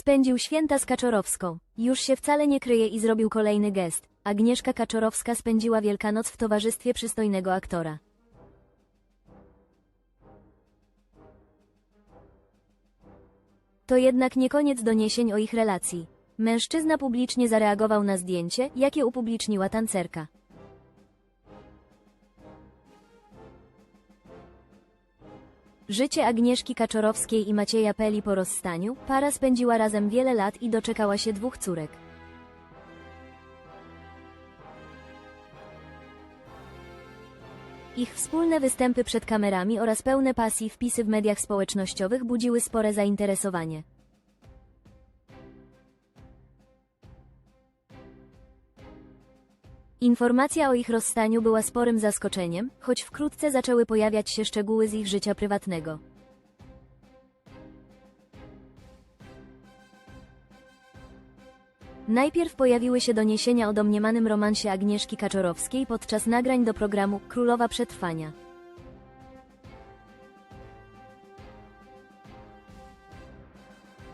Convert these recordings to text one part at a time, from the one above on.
Spędził święta z Kaczorowską. Już się wcale nie kryje i zrobił kolejny gest. Agnieszka Kaczorowska spędziła Wielkanoc w towarzystwie przystojnego aktora. To jednak nie koniec doniesień o ich relacji. Mężczyzna publicznie zareagował na zdjęcie, jakie upubliczniła tancerka. Życie Agnieszki Kaczorowskiej i Macieja Peli po rozstaniu, para spędziła razem wiele lat i doczekała się dwóch córek. Ich wspólne występy przed kamerami oraz pełne pasji wpisy w mediach społecznościowych budziły spore zainteresowanie. Informacja o ich rozstaniu była sporym zaskoczeniem, choć wkrótce zaczęły pojawiać się szczegóły z ich życia prywatnego. Najpierw pojawiły się doniesienia o domniemanym romansie Agnieszki Kaczorowskiej podczas nagrań do programu Królowa Przetrwania.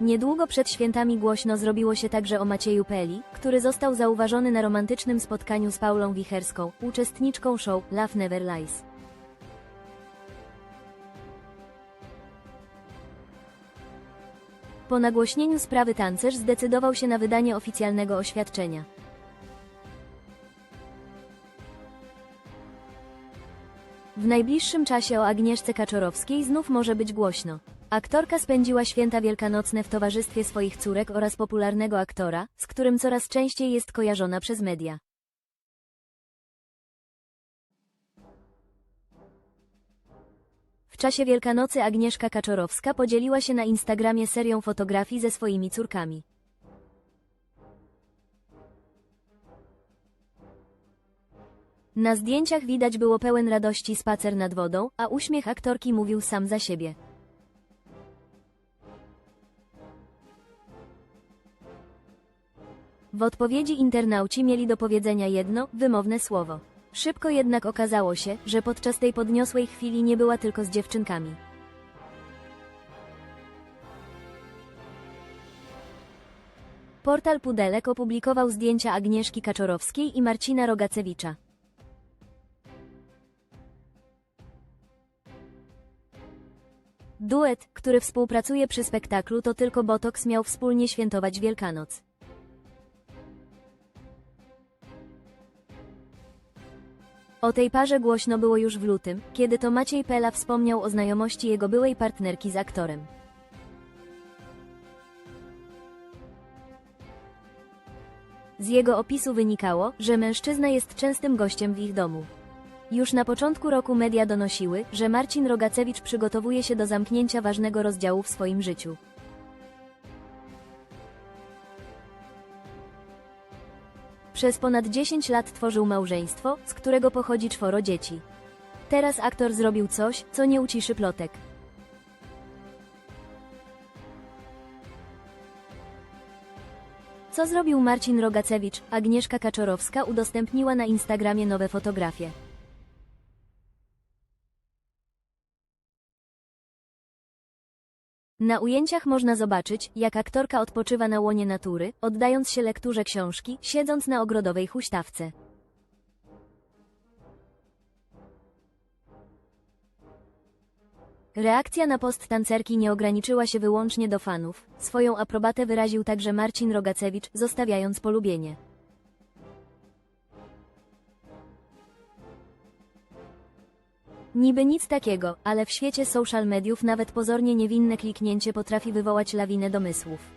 Niedługo przed świętami głośno zrobiło się także o Macieju Peli, który został zauważony na romantycznym spotkaniu z Paulą Wicherską, uczestniczką show Love Never Lies. Po nagłośnieniu sprawy tancerz zdecydował się na wydanie oficjalnego oświadczenia. W najbliższym czasie o Agnieszce Kaczorowskiej znów może być głośno. Aktorka spędziła święta wielkanocne w towarzystwie swoich córek oraz popularnego aktora, z którym coraz częściej jest kojarzona przez media. W czasie Wielkanocy Agnieszka Kaczorowska podzieliła się na Instagramie serią fotografii ze swoimi córkami. Na zdjęciach widać było pełen radości spacer nad wodą, a uśmiech aktorki mówił sam za siebie. W odpowiedzi internauci mieli do powiedzenia jedno, wymowne słowo. Szybko jednak okazało się, że podczas tej podniosłej chwili nie była tylko z dziewczynkami. Portal Pudelek opublikował zdjęcia Agnieszki Kaczorowskiej i Marcina Rogacewicza. Duet, który współpracuje przy spektaklu To Tylko Botox miał wspólnie świętować Wielkanoc. O tej parze głośno było już w lutym, kiedy to Maciej Pela wspomniał o znajomości jego byłej partnerki z aktorem. Z jego opisu wynikało, że mężczyzna jest częstym gościem w ich domu. Już na początku roku media donosiły, że Marcin Rogacewicz przygotowuje się do zamknięcia ważnego rozdziału w swoim życiu. Przez ponad 10 lat tworzył małżeństwo, z którego pochodzi czworo dzieci. Teraz aktor zrobił coś, co nie uciszy plotek. Co zrobił Marcin Rogacewicz? Agnieszka Kaczorowska udostępniła na Instagramie nowe fotografie. Na ujęciach można zobaczyć, jak aktorka odpoczywa na łonie natury, oddając się lekturze książki, siedząc na ogrodowej huśtawce. Reakcja na post tancerki nie ograniczyła się wyłącznie do fanów. Swoją aprobatę wyraził także Marcin Rogacewicz, zostawiając polubienie. Niby nic takiego, ale w świecie social mediów nawet pozornie niewinne kliknięcie potrafi wywołać lawinę domysłów.